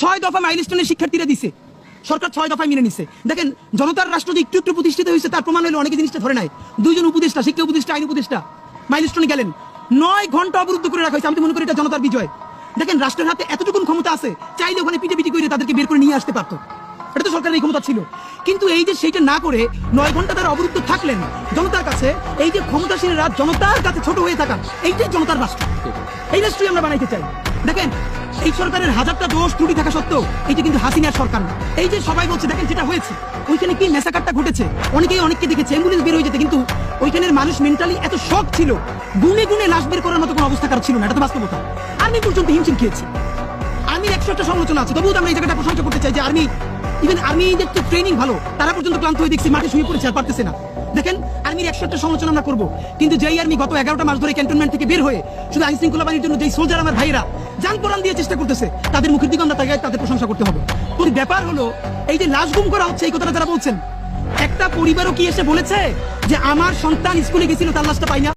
ছয় দফা মাইলস্টোনের শিক্ষার্থীরা দিছে। সরকার ছয় দফায় মেনে নিছে। দেখেন, জনতার রাষ্ট্র যে একটু একটু প্রতিষ্ঠিত হয়েছে, তার প্রমাণ হলো অনেকে জিনিসটা ধরে নাই। দুইজন উপদেষ্টা, শিক্ষা উপদেষ্টা, আইন উপদেষ্টা মাইলস্টোনে গেলেন। নয় ঘণ্টা অবরুদ্ধ করে রাখা হয়েছে। আমি মনে করি এটা জনতার বিজয়। দেখেন, রাষ্ট্রের হাতে এতটুকুন ক্ষমতা আছে, চাইলে ওখানে পিটে পিটি করে তাদেরকে বের করে নিয়ে আসতে পারতো। এটা তো সরকারের এই ক্ষমতা ছিল। কিন্তু এই যে সেইটা না করে নয় ঘণ্টা তারা অবরুদ্ধ থাকলেন, জনতার কাছে এই যে ক্ষমতাসীন রাত জনতার কাছে ছোট হয়ে থাকা, এইটাই জনতার রাষ্ট্র। এই রাষ্ট্রই আমরা বানাইতে চাই। দেখেন এই সরকারের হাজারটা দোষ ত্রুটি থাকা সত্ত্বেও এইটা কিন্তু হাসিনার সরকার না। এই যে সবাই বলছে, দেখেন যেটা হয়েছে, ওইখানে কি মেসাকারটা ঘটেছে? অনেকেই অনেককে দেখেছে, অ্যাম্বুলেন্স বের হয়ে যেতে, কিন্তু ওইখানের মানুষ মেন্টালি এত শখ ছিল, গুনে গুনে লাশ বের করার মতো কোনো অবস্থা কারও ছিল না, এটা তো বাস্তবতা। আমি পর্যন্ত হিমশিম খেয়েছি। আর্মির একশো একটা সমালোচনা আছে, তবুও আমরা এই জায়গাটা প্রশংসা করতে চাই যে আর্মি ইভেন আর্মিদের তো ট্রেনিং ভালো, তারা পর্যন্ত ক্লান্ত হয়ে দেখছি, মাঠে শুয়ে পড়েছে, আর পারতেছে না। দেখেন, আর্মির একশো একটা সমালোচনা আমরা করব, কিন্তু যেই আর্মি গত এগারোটা মাস ধরে ক্যান্টনমেন্ট থেকে বের হয়ে শুধু আইন শৃঙ্খলা বাহিনীর জন্য যেই সোলজার আমার ভাইরা যান দিয়ে চেষ্টা করতেছে। তাদের মুখের দিকে আমরা তাকে তাদের প্রশংসা করতে হবে। তো ব্যাপার হলো, এই যে লাশ গুম করা হচ্ছে, এই কথাটা যারা বলছেন, একটা পরিবারও কি এসে বলেছে যে আমার সন্তান স্কুলে গেছিল, তার লাশটা পাই না?